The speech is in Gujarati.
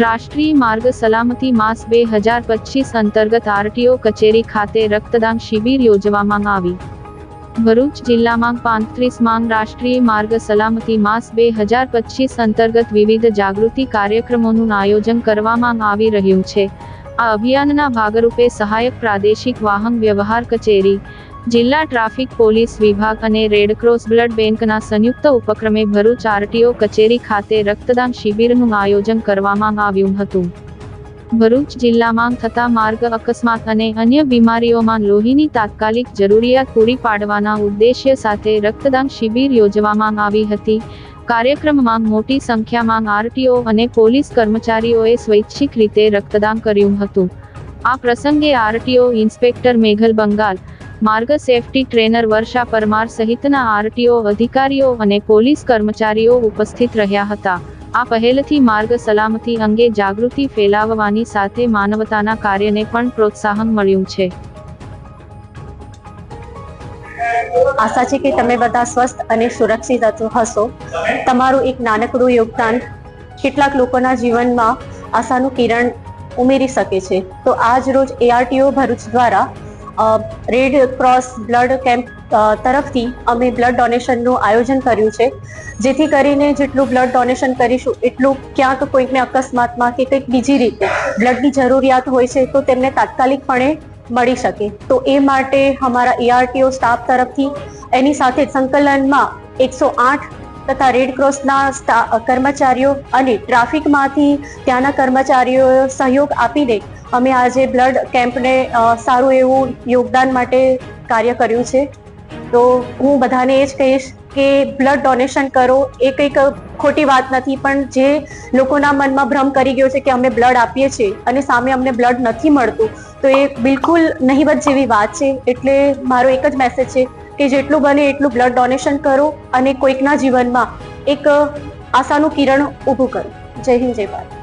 રાષ્ટ્રીય માર્ગ સલામતી માસ બે હજાર પચીસ અંતર્ગત આરટીઓ કચેરી ખાતે રક્તદાન શિબિર યોજવામાં આવી. ભરૂચ જિલ્લામાં પાંત્રીસ માંગ રાષ્ટ્રીય માર્ગ સલામતી માસ બે હજાર પચીસ અંતર્ગત વિવિધ જાગૃતિ કાર્યક્રમોનું આયોજન કરવામાં આવી રહ્યું છે. આ અભિયાનના ભાગરૂપે સહાયક પ્રાદેશિક વાહન વ્યવહાર કચેરી જિલ્લા ટ્રાફિક પોલીસ વિભાગ અને રેડક્રોસ બ્લડ બેંકના સંયુક્ત ઉપક્રમે ભરૂચ આરટીઓ કચેરી ખાતે રક્તદાન શિબિરનું આયોજન કરવામાં આવ્યું હતું. ભરૂચ જિલ્લામાં થતા માર્ગ અકસ્માત અને અન્ય બીમારીઓમાં લોહીની તાત્કાલિક જરૂરિયાત પૂરી પાડવાના ઉદ્દેશ્ય સાથે રક્તદાન શિબિર યોજવામાં આવી હતી. કાર્યક્રમમાં મોટી સંખ્યામાં આરટીઓ અને પોલીસ કર્મચારીઓએ સ્વૈચ્છિક રીતે રક્તદાન કર્યું હતું. આ પ્રસંગે આરટીઓ ઇન્સ્પેક્ટર મેઘલ બંગાલ માર્ગ સેફટી ટ્રેનર વર્ષા પરમાર સહિતના આરટીઓ, અધિકારીઓ અને પોલીસ કર્મચારીઓ ઉપસ્થિત રહ્યા હતા. આ પહેલથી માર્ગ સલામતી અંગે જાગૃતિ ફેલાવવાની સાથે માનવતાના કાર્યને પણ પ્રોત્સાહન મળ્યું છે. આશા છે કે તમે બધા સ્વસ્થ અને સુરક્ષિત હશો- તમારું એક નાનકડું યોગદાન કેટલાક લોકોના જીવનમાં આશાનું કિરણ ઉમેરી શકે છે. તો આજ રોજ એઆરટીઓ ભરૂચ દ્વારા રેડ ક્રોસ બ્લડ કેમ્પ તરફથી અમે બ્લડ ડોનેશનનું આયોજન કર્યું છે. જેથી કરીને જેટલું બ્લડ ડોનેશન કરીશું, એટલું ક્યાંક કોઈકને અકસ્માતમાં કે કંઈક બીજી રીતે બ્લડની જરૂરિયાત હોય છે, તો તેમને તાત્કાલિકપણે મળી શકે. તો એ માટે અમારા એઆરટીઓ સ્ટાફ તરફથી એની સાથે સંકલનમાં એકસો આઠ તથા રેડ ક્રોસના કર્મચારીઓ અને ટ્રાફિકમાંથી ત્યાંના કર્મચારીઓ સહયોગ આપીને અમે આજે બ્લડ કેમ્પને સારું એવું યોગદાન માટે કાર્ય કર્યું છે. તો હું બધાને એ જ કહીશ કે બ્લડ ડોનેશન કરો. એ કંઈક ખોટી વાત નથી, પણ જે લોકોના મનમાં ભ્રમ કરી ગયો છે કે અમે બ્લડ આપીએ છીએ અને સામે અમને બ્લડ નથી મળતું, તો એ બિલકુલ નહીવત જેવી વાત છે. એટલે મારો એક જ મેસેજ છે કે જેટલું બને એટલું બ્લડ ડોનેશન કરો અને કોઈકના જીવનમાં એક આશાનું કિરણ ઊભું કરો. જય હિન્દ, જય ભારત.